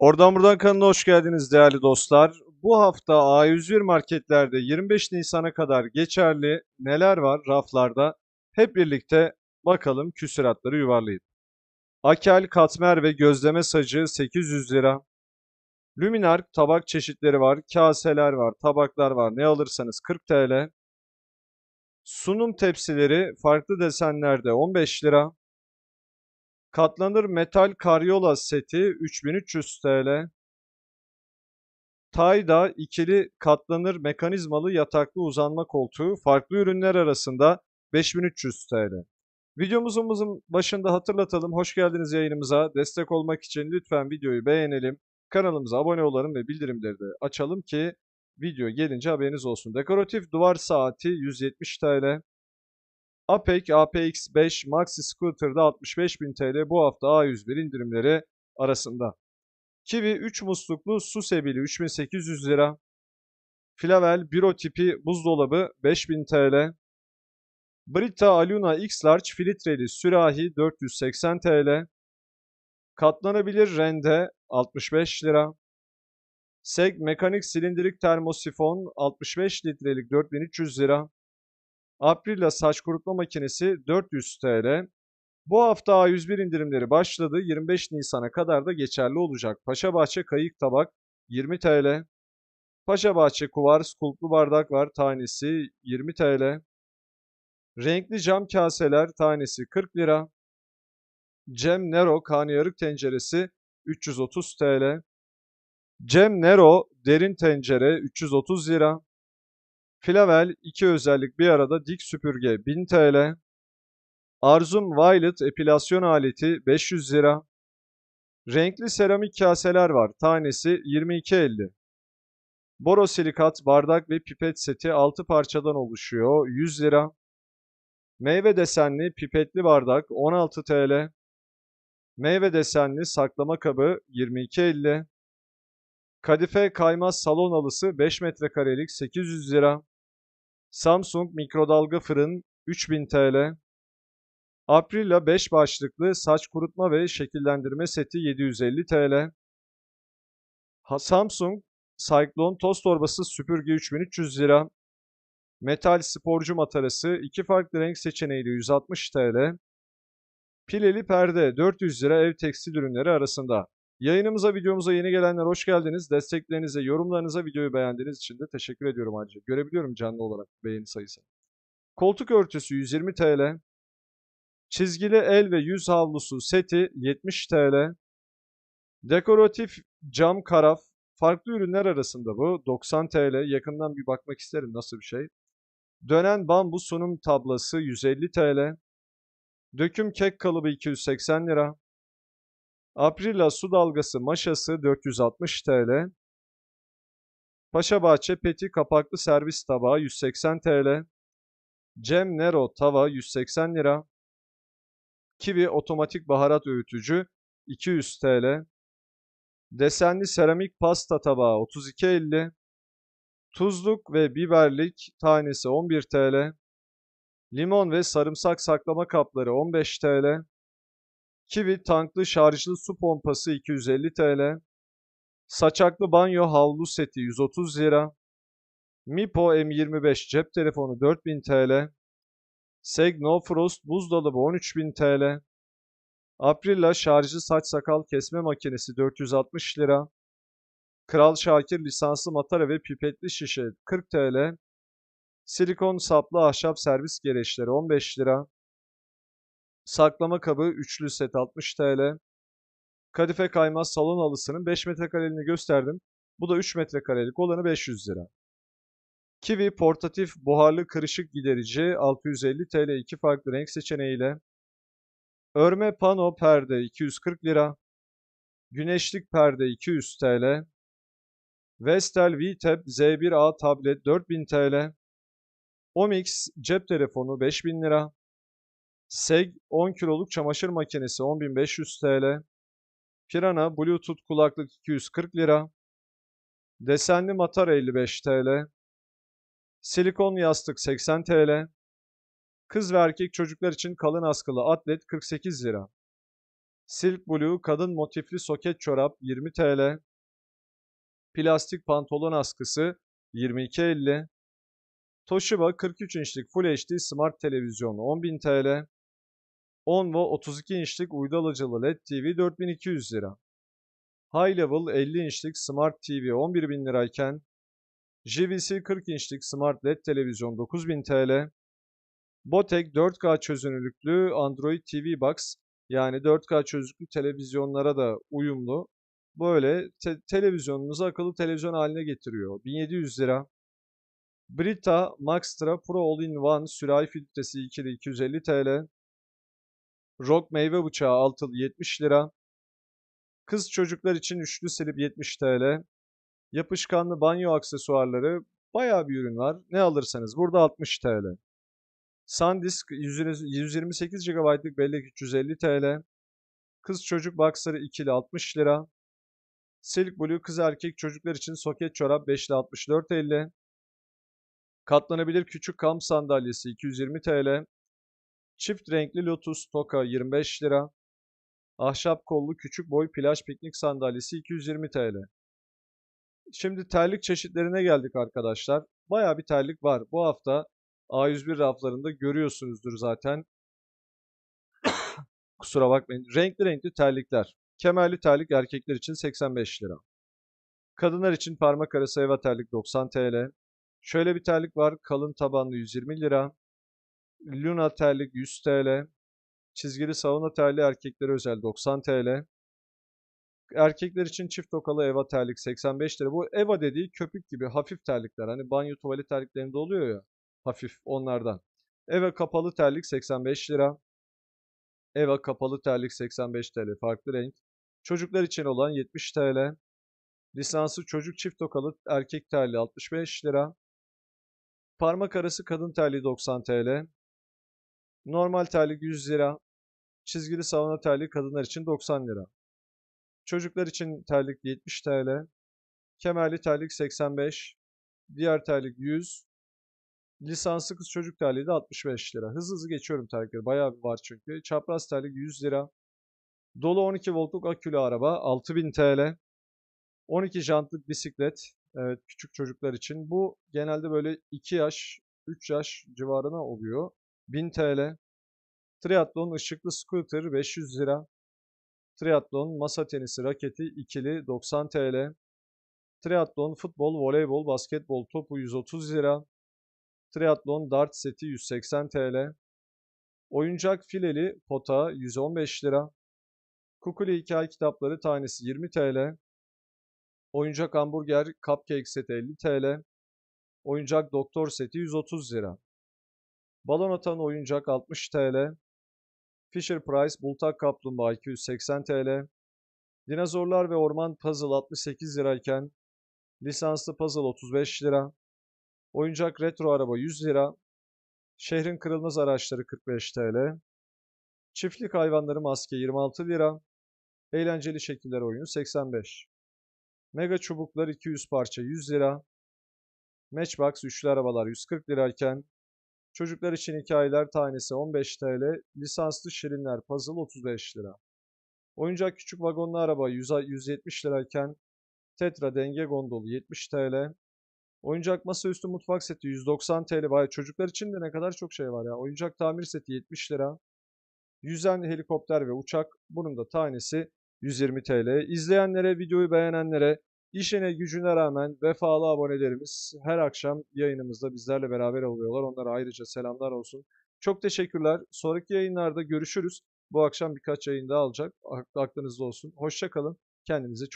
Oradan buradan kanalına hoş geldiniz değerli dostlar. Bu hafta A101 marketlerde 25 Nisan'a kadar geçerli neler var raflarda? Hep birlikte bakalım küsuratları yuvarlayıp. Akel katmer ve gözleme sacı 800 lira. Luminark tabak çeşitleri var, kaseler var, tabaklar var. Ne alırsanız 40 TL. Sunum tepsileri farklı desenlerde 15 lira. Katlanır metal karyola seti 3300 TL. Tayda ikili katlanır mekanizmalı yataklı uzanma koltuğu farklı ürünler arasında 5300 TL. Videomuzun başında hatırlatalım. Hoş geldiniz yayınımıza. Destek olmak için lütfen videoyu beğenelim. Kanalımıza abone olalım ve bildirimleri de açalım ki video gelince haberiniz olsun. Dekoratif duvar saati 170 TL. APEC APX5 Maxi Scooter'da 65.000 TL bu hafta A101 indirimleri arasında. Kiwi 3 musluklu su sebili 3800 lira. Flavel büro tipi buzdolabı 5000 TL. Brita Aluna X Large filtreli sürahi 480 TL. Katlanabilir rende 65 lira. Seg mekanik silindirik termosifon 65 litrelik 4300 lira. Aprila saç kurutma makinesi 400 TL. Bu hafta A101 indirimleri başladı. 25 Nisan'a kadar da geçerli olacak. Paşabahçe kayık tabak 20 TL. Paşabahçe kuvars kulplu bardak var tanesi 20 TL. Renkli cam kaseler tanesi 40 lira. Cem Nero karnıyarık tenceresi 330 TL. Cem Nero derin tencere 330 lira. Flavel iki özellik bir arada dik süpürge 1000 TL. Arzum Violet epilasyon aleti 500 lira. Renkli seramik kaseler var. Tanesi 22.50. Borosilikat bardak ve pipet seti 6 parçadan oluşuyor. 100 lira. Meyve desenli pipetli bardak 16 TL. Meyve desenli saklama kabı 22.50. Kadife kaymaz salon halısı 5 metrekarelik 800 lira. Samsung mikrodalga fırın 3000 TL. Aprila 5 başlıklı saç kurutma ve şekillendirme seti 750 TL. Samsung Cyclone toz torbası süpürge 3300 lira. Metal sporcu matarası iki farklı renk seçeneğiyle 160 TL. Pileli perde 400 lira ev tekstil ürünleri arasında. Yayınımıza, videomuza yeni gelenler hoş geldiniz. Desteklerinize, yorumlarınıza, videoyu beğendiğiniz için de teşekkür ediyorum ayrıca. Görebiliyorum canlı olarak beğeni sayısı. Koltuk örtüsü 120 TL. Çizgili el ve yüz havlusu seti 70 TL. Dekoratif cam karaf farklı ürünler arasında bu 90 TL. Yakından bir bakmak isterim nasıl bir şey. Dönen bambu sunum tablası 150 TL. Döküm kek kalıbı 280 lira. Aprila su dalgası maşası 460 TL. Paşabahçe Peti kapaklı servis tabağı 180 TL. Cem Nero tava 180 lira. Kiwi otomatik baharat öğütücü 200 TL. Desenli seramik pasta tabağı 32.50. Tuzluk ve biberlik tanesi 11 TL. Limon ve sarımsak saklama kapları 15 TL. Kiwi tanklı şarjlı su pompası 250 TL. Saçaklı banyo havlu seti 130 lira. Mipo M25 cep telefonu 4000 TL. Seg No Frost buzdolabı 13000 TL. Aprila şarjlı saç sakal kesme makinesi 460 lira. Kral Şakir lisanslı matara ve pipetli şişe 40 TL. Silikon saplı ahşap servis gereçleri 15 lira. Saklama kabı üçlü set 60 TL. Kadife kaymaz salon halısının 5 metrekareliğini gösterdim. Bu da 3 metrekarelik olanı 500 lira. Kiwi portatif buharlı kırışık giderici 650 TL iki farklı renk seçeneğiyle. Örme pano perde 240 lira. Güneşlik perde 200 TL. Vestel VTEP Z1A tablet 4000 TL. Omix cep telefonu 5000 lira. Seg 10 kiloluk çamaşır makinesi 10.500 TL. Pirana Bluetooth kulaklık 240 lira. Desenli matar 55 TL. Silikon yastık 80 TL. Kız ve erkek çocuklar için kalın askılı atlet 48 lira. Silk Blue kadın motifli soket çorap 20 TL. Plastik pantolon askısı 22.50. Toshiba 43 inçlik Full HD Smart Televizyon 10.000 TL. Onvo 32 inçlik uydu alıcılı LED TV 4200 lira. High Level 50 inçlik Smart TV 11.000 lirayken JVC 40 inçlik Smart LED televizyon 9000 TL. Botek 4K çözünürlüklü Android TV Box yani 4K çözünürlüklü televizyonlara da uyumlu. Böyle te- televizyonunuzu akıllı televizyon haline getiriyor. 1700 lira. Brita Maxtra Pro All-in-One sürahi filtresi ikili 250 TL. Rock meyve bıçağı altılı 70 lira. Kız çocuklar için üçlü silip 70 TL. Yapışkanlı banyo aksesuarları bayağı bir ürün var. Ne alırsanız burada 60 TL. SanDisk 128 GB'lık bellek 350 TL. Kız çocuk boxer'ı ikili 60 lira. Silk Blue kız erkek çocuklar için soket çorap 5'li 64.50. Katlanabilir küçük kamp sandalyesi 220 TL. Çift renkli Lotus Toka 25 lira. Ahşap kollu küçük boy plaj piknik sandalyesi 220 TL. Şimdi terlik çeşitlerine geldik arkadaşlar. Bayağı bir terlik var. Bu hafta A101 raflarında görüyorsunuzdur zaten. Kusura bakmayın. Renkli renkli terlikler. Kemerli terlik erkekler için 85 lira. Kadınlar için parmak arası eva terlik 90 TL. Şöyle bir terlik var. Kalın tabanlı 120 lira. Luna terlik 100 TL. Çizgili sauna terliği erkeklere özel 90 TL. Erkekler için çift tokalı Eva terlik 85 lira. Bu Eva dediği köpük gibi hafif terlikler. Hani banyo tuvalet terliklerinde oluyor ya. Hafif onlardan. Eva kapalı terlik 85 lira. Eva kapalı terlik 85 TL. Farklı renk. Çocuklar için olan 70 TL. Lisanslı çocuk çift tokalı erkek terliği 65 lira. Parmak arası kadın terliği 90 TL. Normal terlik 100 lira. Çizgili sauna terliği kadınlar için 90 lira. Çocuklar için terlik 70 TL. Kemerli terlik 85. Diğer terlik 100. Lisanslı kız çocuk terliği de 65 lira. Hızlı hızlı geçiyorum terlikleri. Bayağı bir var çünkü. Çapraz terlik 100 lira. Dolu 12 voltluk akülü araba 6000 TL. 12 jantlık bisiklet. Evet küçük çocuklar için. Bu genelde böyle 2 yaş, 3 yaş civarına oluyor. 1000 TL. Triathlon ışıklı scooter 500 lira. Triathlon masa tenisi raketi ikili 90 TL. Triathlon futbol, voleybol, basketbol topu 130 lira. Triathlon dart seti 180 TL. Oyuncak fileli pota 115 lira. Kukuli hikaye kitapları tanesi 20 TL. Oyuncak hamburger cupcake seti 50 TL. Oyuncak doktor seti 130 lira. Balon atan oyuncak 60 TL. Fisher Price Bultak Kaplumbağa 280 TL. Dinozorlar ve Orman Puzzle 68 lirayken lisanslı puzzle 35 lira. Oyuncak retro araba 100 lira. Şehrin kırılmaz araçları 45 TL. Çiftlik hayvanları maske 26 lira. Eğlenceli şekiller oyunu 85. Mega çubuklar 200 parça 100 lira. Matchbox üçlü arabalar 140 lirayken çocuklar için hikayeler tanesi 15 TL, lisanslı şirinler puzzle 35 lira. Oyuncak küçük vagonlu araba 100 170 lirayken Tetra denge gondolu 70 TL. Oyuncak masaüstü mutfak seti 190 TL. Vay çocuklar için de ne kadar çok şey var ya. Oyuncak tamir seti 70 lira. Yüzen helikopter ve uçak bunun da tanesi 120 TL. İzleyenlere, videoyu beğenenlere, işine gücüne rağmen vefalı abonelerimiz her akşam yayınımızda bizlerle beraber oluyorlar. Onlara ayrıca selamlar olsun. Çok teşekkürler. Sonraki yayınlarda görüşürüz. Bu akşam birkaç yayın daha alacak. Aklınızda olsun. Hoşçakalın. Kendinize çok